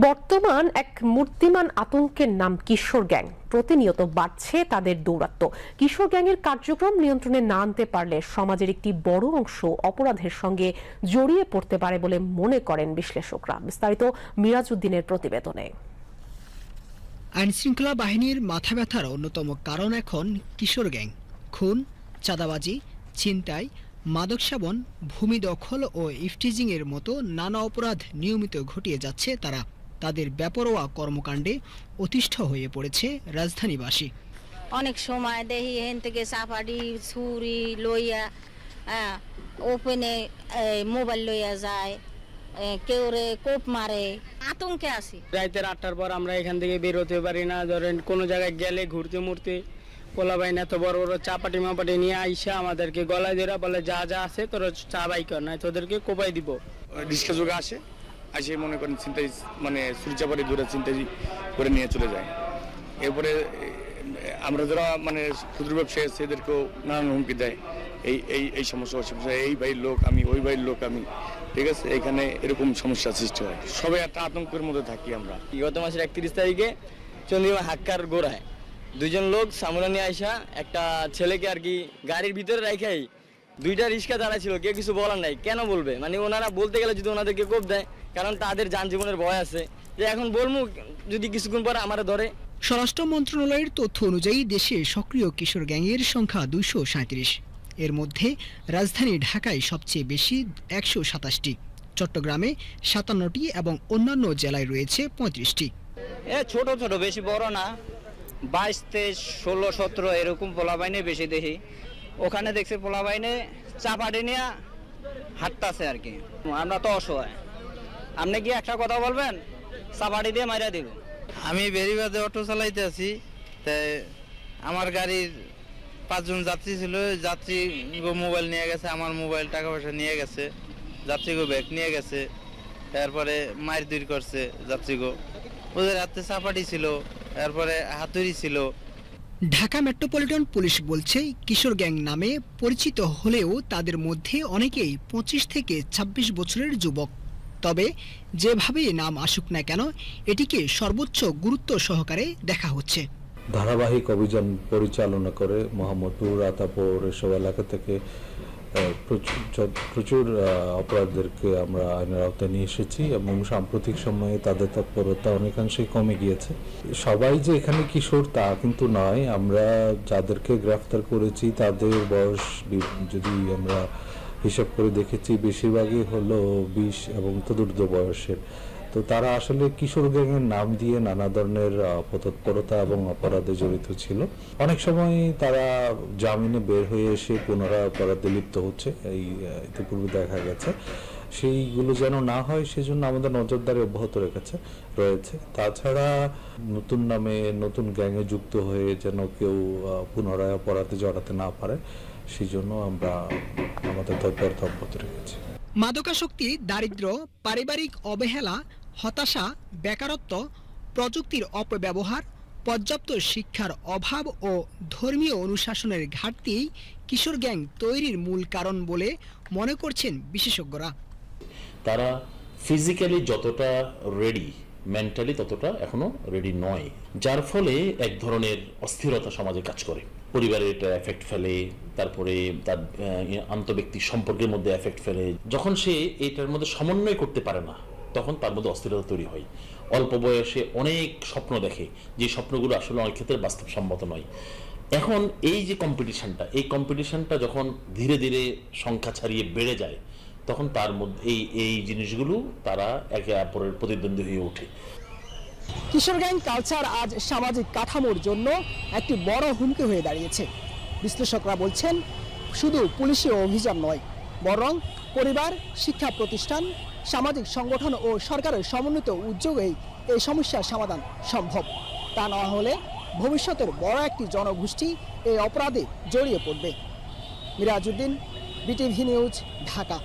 বর্তমান এক মূর্তিমান আতঙ্কের নাম কিশোর গ্যাং। প্রতিনিয়ত বাড়ছে তাদের দৌরাত্ম্য। কিশোর গ্যাংয়ের কার্যক্রম নিয়ন্ত্রণে না আনতে পারলে সমাজের একটি বড় অংশ অপরাধের সঙ্গে জড়িয়ে পড়তে পারে বলে মনে করেন বিশ্লেষকরা। বিস্তারিত মিরাজউদ্দিনের প্রতিবেদনে। আইনশৃঙ্খলা বাহিনীর মাথা ব্যথার অন্যতম কারণ এখন কিশোর গ্যাং। খুন, চাঁদাবাজি, ছিনতাই, মাদক সেবন, ভূমি দখল ও ইফটিজিংয়ের মতো নানা অপরাধ নিয়মিত ঘটিয়ে যাচ্ছে তারা। তাদের বেপরোয়া কর্মকাণ্ডে অতিষ্ঠ হয়ে পড়েছে রাজধানীবাসী। অনেক সময় দেখি এখান থেকে চাপাটি ছুরি লইয়া হ্যাঁ, ওপেনে মোবাইল লইয়া যায় কেউ রে কোপ মারে আতঙ্কে আছি। রাতের আটটার পর আমরা এখান থেকে বেরোতে পারি না। ধরেন কোনো জায়গায় গেলে ঘুরতে মুড়তে পোলা বাইন এত বড় বড় চাপাটি মাপাটি নিয়ে আইসা আমাদেরকে গলায় ধরে বলে যা যা আছে তোরা চা বাই কর না তোদেরকে কোপাই দিব। রিক্সা যোগে আসে। আসে মনে করেন চিন্তাই মানে সূর্যাপাড়ি দূরে চিন্তাই করে নিয়ে চলে যায়। এরপরে, আমরা যারা মানে ক্ষুদ্র ব্যবসায়ী আছে, এদেরকেও নানান হুমকি দেয়। এই এই এই সমস্যা সমস্যা, এই ভাইয়ের লোক আমি, ওই ভাইয়ের লোক আমি। ঠিক আছে? এখানে এরকম সমস্যা সৃষ্টি হয়। সবাই একটা আতঙ্কের মধ্যে থাকি আমরা। গত মাসের একত্রিশ তারিখে চন্দ্রিমা হাক্কার গোড়ায় দুইজন লোক সামনে নিয়ে আইসা একটা ছেলেকে আর কি গাড়ির ভিতরে রাখাই দুইটা রিক্সা দাঁড়া ছিল কেউ কিছু বলার নাই। কেন বলবে? মানে ওনারা বলতে গেলে যদি ওনাদেরকে কোপ দেয় কারণ তাদের যান জীবনের ভয় আছে। যে এখন বলব যদি কিছুক্ষণ পরে আমারে ধরে। স্বরাষ্ট্র মন্ত্রণালয়ের তথ্য অনুযায়ী দেশে সক্রিয় কিশোর গ্যাংয়ের সংখ্যা দুইশো সাঁত্রিশ এর মধ্যে রাজধানী ঢাকায় সবচেয়ে বেশি একশো সাতাশটি। চট্টগ্রামে সাতান্নটি এবং অন্যান্য জেলায় রয়েছে পঁয়ত্রিশটি। এ ছোট ছোট বেশি বড় না। বাইশ তেইশ ষোলো সতেরো এরকম পোলাবাইনে বেশি দেখি। ওখানে দেখছি পোলাবাইনে চাপাটি নিয়ে হাঁটতাছে আর কি। আমরা তো অসহায়। আপনি কি একটা কথা বলবেন? চাপাটি দিয়ে মাইরা দিব। আমি বেরিবাদে অটো চালাইতে আছি, তাই আমার গাড়ির পাঁচজন যাত্রী ছিল যাত্রী মোবাইল নিয়ে গেছে, আমার মোবাইল টাকা পয়সা নিয়ে গেছে যাত্রীগো ব্যাগ নিয়ে গেছে, তারপরে মায়ের দূর করছে যাত্রীগো ওদের হাতে চাপাটি ছিল, তারপরে হাতুড়ি ছিল ঢাকা মেট্রোপলিটন পুলিশ বলছে, কিশোর গ্যাং নামে পরিচিত হলেও তাদের মধ্যে অনেকেই পঁচিশ থেকে ২৬ বছরের যুবক। তবে যেভাবেই নাম আসুক না কেন, এটিকে সর্বোচ্চ গুরুত্ব সহকারে দেখা হচ্ছে। ধারাবাহিক অভিযান পরিচালনা করে মোহাম্মদপুর, আতাপুর এসব এলাকা থেকে প্রচুর অপরাধীদেরকে আমরা আইনের আওতায় নিয়ে এসেছি এবং সাম্প্রতিক সময়ে তাদের তৎপরতা অনেকাংশেই কমে গিয়েছে। সবাই যে এখানে কিশোর তা কিন্তু নয়। আমরা যাদেরকে গ্রেফতার করেছি, তাদের বয়স যদি আমরা হিসাব করে দেখেছি, বেশিরভাগই হলো বিশ এবং তদুর্ধ বয়সের। তো তারা আসলে কিশোর গ্যাংয়ের নাম দিয়ে নানা ধরনের পতৎপরতা এবং অপরাধে জড়িত ছিল। অনেক সময় তারা জামিনে বের হয়ে এসে পুনরায় অপরাধে লিপ্ত হচ্ছে, এই ইতিপূর্বে দেখা গেছে। সেইগুলো যেন না হয়, সেজন্য আমাদের নজরদারি অব্যাহত রেখেছে, রয়েছে। তাছাড়া নতুন নামে নতুন গ্যাংয়ে যুক্ত হয়ে যেন কেউ পুনরায় অপরাধে জড়াতে না পারে সেই জন্য আমরা আমাদের তৎপরতা অব্যাহত রেখেছি। মাদকাসক্তি দারিদ্র পারিবারিক অবহেলা হতাশা, বেকারত্ব, প্রযুক্তির অপব্যবহার, পর্যাপ্ত শিক্ষার অভাব ও ধর্মীয় অনুশাসনের ঘাটতি কিশোর গ্যাং তৈরির মূল কারণ বলে মনে করছেন বিশেষজ্ঞরা। তারা ফিজিক্যালি যতটা রেডি, মেন্টালি ততটা এখনও রেডি নয়, যার ফলে এক ধরনের অস্থিরতা সমাজে কাজ করে। পরিবারের এটা এফেক্ট ফেলে, তারপরে তার আন্তঃব্যক্তিক সম্পর্কের মধ্যে এফেক্ট ফেলে। যখন সে এটার মধ্যে সমন্বয় করতে পারে না তখন তার মধ্যে অস্থিরতা তৈরি হয়। অল্প বয়সে অনেক স্বপ্ন দেখে, যে স্বপ্নগুলো আসলে অনেক ক্ষেত্রে বাস্তবসম্মত নয়। এখন এই যে কম্পিটিশনটা এই কম্পিটিশনটা যখন ধীরে ধীরে সংখ্যা ছাড়িয়ে বেড়ে যায়, তখন তার মধ্যে এই এই জিনিসগুলো তারা একে অপরের প্রতিদ্বন্দ্বী হয়ে ওঠে। কিশোর গ্যাং কালচার আজ সামাজিক কাঠামোর জন্য একটি বড় হুমকি হয়ে দাঁড়িয়েছে। বিশ্লেষকরা বলছেন, শুধু পুলিশি অভিযান নয়, বরং পরিবার, শিক্ষা প্রতিষ্ঠান, সামাজিক সংগঠন ও সরকারের সমন্বিত উদ্যোগেই এই সমস্যার সমাধান সম্ভব। তা না হলে ভবিষ্যতের বড় একটি জনগোষ্ঠী এই অপরাধে জড়িয়ে পড়বে। Mirajuddin, BTV news, Dhaka.